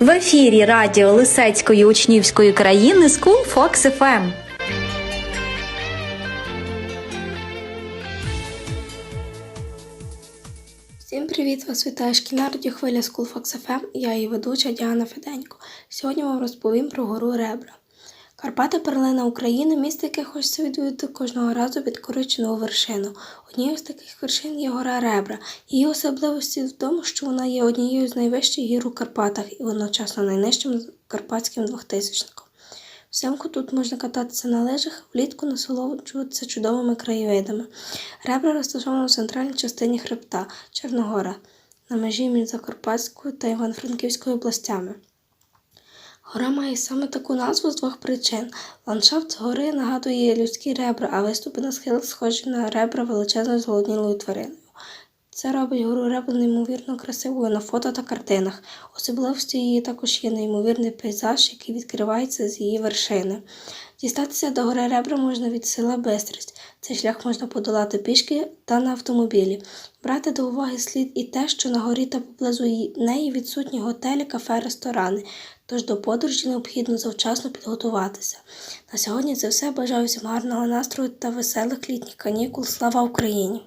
В ефірі радіо Лисецької учнівської країни School Fox FM. Всім привіт! Вас вітає шкільна радіохвиля School Fox FM. Я її ведуча Діана Феденько. Сьогодні вам розповім про гору Ребра. Карпати перлина України, місто, яке хочеться відвідати кожного разу підкорюючи нову вершину. Однією з таких вершин є гора Ребра. Її особливості в тому, що вона є однією з найвищих гір у Карпатах і одночасно найнижчим карпатським двохтисячником. Взимку тут можна кататися на лижах, влітку насолоджуватися чудовими краєвидами. Ребра розташована в центральній частині хребта Чорногора на межі між Закарпатською та Івано-Франківською областями. Гора має саме таку назву з двох причин. Ландшафт гори нагадує людські ребра, а виступи на схилах схожі на ребра величезної зголоднілої твариною. Це робить гору Ребра неймовірно красивою на фото та картинах. Особливостю її також є неймовірний пейзаж, який відкривається з її вершини. Дістатися до гори Ребра можна від села Бистрість. Цей шлях можна подолати пішки та на автомобілі. Брати до уваги слід і те, що на горі та поблизу неї відсутні готелі, кафе, ресторани. Тож до подорожі необхідно завчасно підготуватися. На сьогодні це все. Бажаю всім гарного настрою та веселих літніх канікул. Слава Україні!